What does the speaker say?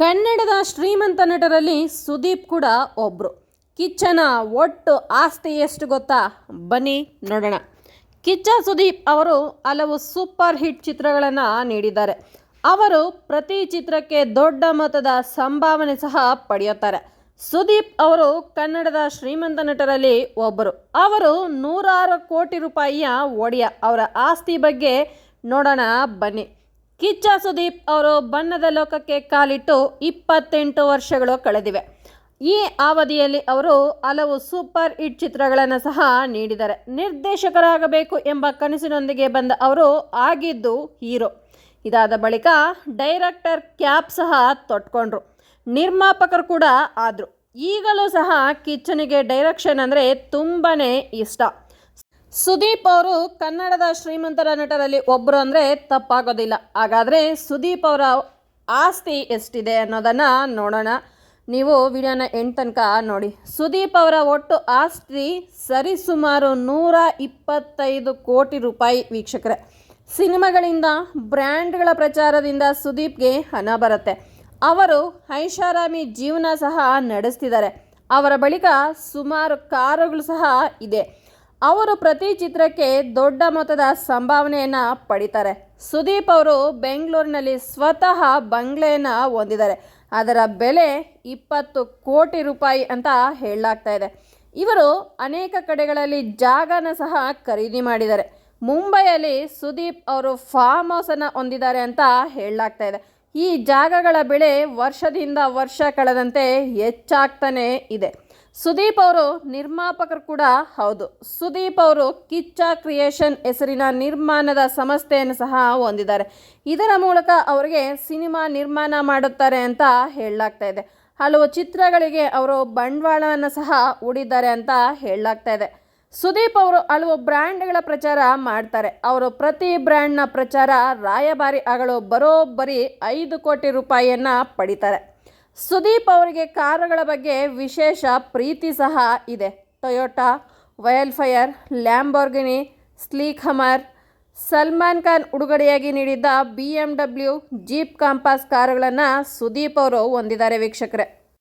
ಕನ್ನಡದ ಶ್ರೀಮಂತ ನಟರಲ್ಲಿ ಸುದೀಪ್ ಕೂಡ ಒಬ್ಬರು ಕಿಚ್ಚನ ಒಟ್ಟು ಆಸ್ತಿ ಎಷ್ಟು ಗೊತ್ತಾ? ಬನ್ನಿ ನೋಡೋಣ. ಕಿಚ್ಚ, ಸುದೀಪ್ ಅವರು ಹಲವು ಸೂಪರ್ ಹಿಟ್ ಚಿತ್ರಗಳನ್ನು ನೀಡಿದ್ದಾರೆ. ಅವರು ಪ್ರತಿ ಚಿತ್ರಕ್ಕೆ ದೊಡ್ಡ ಮೊತ್ತದ ಸಂಭಾವನೆ ಸಹ ಪಡೆಯುತ್ತಾರೆ. ಸುದೀಪ್ ಅವರು ಕನ್ನಡದ ಶ್ರೀಮಂತ ನಟರಲ್ಲಿ ಒಬ್ಬರು ಅವರು ನೂರಾರು ಕೋಟಿ ರೂಪಾಯಿಯ ಒಡೆಯ ಅವರ ಆಸ್ತಿ ಬಗ್ಗೆ ನೋಡೋಣ, ಬನ್ನಿ. ಕಿಚ್ಚ ಸುದೀಪ್ ಅವರು ಬಣ್ಣದ ಲೋಕಕ್ಕೆ ಕಾಲಿಟ್ಟು ಇಪ್ಪತ್ತೆಂಟು ವರ್ಷಗಳು ಕಳೆದಿವೆ. ಈ ಅವಧಿಯಲ್ಲಿ ಅವರು ಹಲವು ಸೂಪರ್ ಹಿಟ್ ಚಿತ್ರಗಳನ್ನು ಸಹ ನೀಡಿದ್ದಾರೆ. ನಿರ್ದೇಶಕರಾಗಬೇಕು ಎಂಬ ಕನಸಿನೊಂದಿಗೆ ಬಂದ ಅವರು ಆಗಿದ್ದು ಹೀರೋ. ಇದಾದ ಬಳಿಕ ಡೈರೆಕ್ಟರ್ ಕ್ಯಾಪ್ ಸಹ ತೊಟ್ಕೊಂಡ್ರು. ನಿರ್ಮಾಪಕರು ಕೂಡ ಆದರು. ಈಗಲೂ ಸಹ ಕಿಚ್ಚನಿಗೆ ಡೈರೆಕ್ಷನ್ ಅಂದರೆ ತುಂಬಾ ಇಷ್ಟ. ಸುದೀಪ್ ಅವರು ಕನ್ನಡದ ಶ್ರೀಮಂತರ ನಟರಲ್ಲಿ ಒಬ್ಬರು ಅಂದರೆ ತಪ್ಪಾಗೋದಿಲ್ಲ. ಹಾಗಾದರೆ ಸುದೀಪ್ ಅವರ ಆಸ್ತಿ ಎಷ್ಟಿದೆ ಅನ್ನೋದನ್ನು ನೋಡೋಣ. ನೀವು ವಿಡಿಯೋನ ಎಂಟು ತನಕ ನೋಡಿ. ಸುದೀಪ್ ಅವರ ಒಟ್ಟು ಆಸ್ತಿ ಸರಿಸುಮಾರು ನೂರ ಇಪ್ಪತ್ತೈದು ಕೋಟಿ ರೂಪಾಯಿ ವೀಕ್ಷಕರೇ. ಸಿನಿಮಾಗಳಿಂದ, ಬ್ರ್ಯಾಂಡ್ಗಳ ಪ್ರಚಾರದಿಂದ ಸುದೀಪ್ಗೆ ಹಣ ಬರುತ್ತೆ. ಅವರು ಐಷಾರಾಮಿ ಜೀವನ ಸಹ ನಡೆಸ್ತಿದ್ದಾರೆ. ಅವರ ಬಳಿಕ ಸುಮಾರು ಕಾರುಗಳು ಸಹ ಇದೆ. ಅವರು ಪ್ರತಿ ಚಿತ್ರಕ್ಕೆ ದೊಡ್ಡ ಮೊತ್ತದ ಸಂಭಾವನೆಯನ್ನು ಪಡಿತಾರೆ. ಸುದೀಪ್ ಅವರು ಬೆಂಗಳೂರಿನಲ್ಲಿ ಸ್ವತಃ ಬಂಗ್ಲೆಯನ್ನು ಹೊಂದಿದ್ದಾರೆ. ಅದರ ಬೆಲೆ ಇಪ್ಪತ್ತು ಕೋಟಿ ರೂಪಾಯಿ ಅಂತ ಹೇಳಲಾಗ್ತಾ ಇದೆ. ಇವರು ಅನೇಕ ಕಡೆಗಳಲ್ಲಿ ಜಾಗನ ಸಹ ಖರೀದಿ ಮಾಡಿದ್ದಾರೆ. ಮುಂಬೈಯಲ್ಲಿ ಸುದೀಪ್ ಅವರು ಫಾರ್ಮ್ ಹೌಸನ್ನು ಹೊಂದಿದ್ದಾರೆ ಅಂತ ಹೇಳಲಾಗ್ತಾ ಇದೆ. ಈ ಜಾಗಗಳ ಬೆಲೆ ವರ್ಷದಿಂದ ವರ್ಷ ಕಳೆದಂತೆ ಹೆಚ್ಚಾಗ್ತಾನೇ ಇದೆ. ಸುದೀಪ್ ಅವರು ನಿರ್ಮಾಪಕರು ಕೂಡ ಹೌದು. ಸುದೀಪ್ ಅವರು ಕಿಚ್ಚ ಕ್ರಿಯೇಷನ್ ಹೆಸರಿನ ನಿರ್ಮಾಣದ ಸಂಸ್ಥೆಯನ್ನು ಸಹ ಹೊಂದಿದ್ದಾರೆ. ಇದರ ಮೂಲಕ ಅವರಿಗೆ ಸಿನಿಮಾ ನಿರ್ಮಾಣ ಮಾಡುತ್ತಾರೆ ಅಂತ ಹೇಳಲಾಗ್ತಾ ಇದೆ. ಹಲವು ಚಿತ್ರಗಳಿಗೆ ಅವರು ಬಂಡವಾಳವನ್ನು ಸಹ ಹೂಡಿದ್ದಾರೆ ಅಂತ ಹೇಳಲಾಗ್ತಾ ಇದೆ. ಸುದೀಪ್ ಅವರು ಹಲವು ಬ್ರ್ಯಾಂಡ್ಗಳ ಪ್ರಚಾರ ಮಾಡ್ತಾರೆ. ಅವರು ಪ್ರತಿ ಬ್ರ್ಯಾಂಡ್ನ ಪ್ರಚಾರ ರಾಯಭಾರಿ ಆಗಲು ಬರೋಬ್ಬರಿ ಐದು ಕೋಟಿ ರೂಪಾಯಿಯನ್ನು ಪಡಿತಾರೆ. ಸುದೀಪ್ ಅವರಿಗೆ ಕಾರುಗಳ ಬಗ್ಗೆ ವಿಶೇಷ ಪ್ರೀತಿ ಸಹ ಇದೆ. Toyota Vellfire Lamborghini sleek Hummer Salman Khan ಉಡುಗೊರೆಯಾಗಿ ನೀಡಿದ್ದ B M W Jeep Compass ಕಾರುಗಳನ್ನು ಸುದೀಪ್ ಅವರು ಹೊಂದಿದ್ದಾರೆ ವೀಕ್ಷಕರೇ.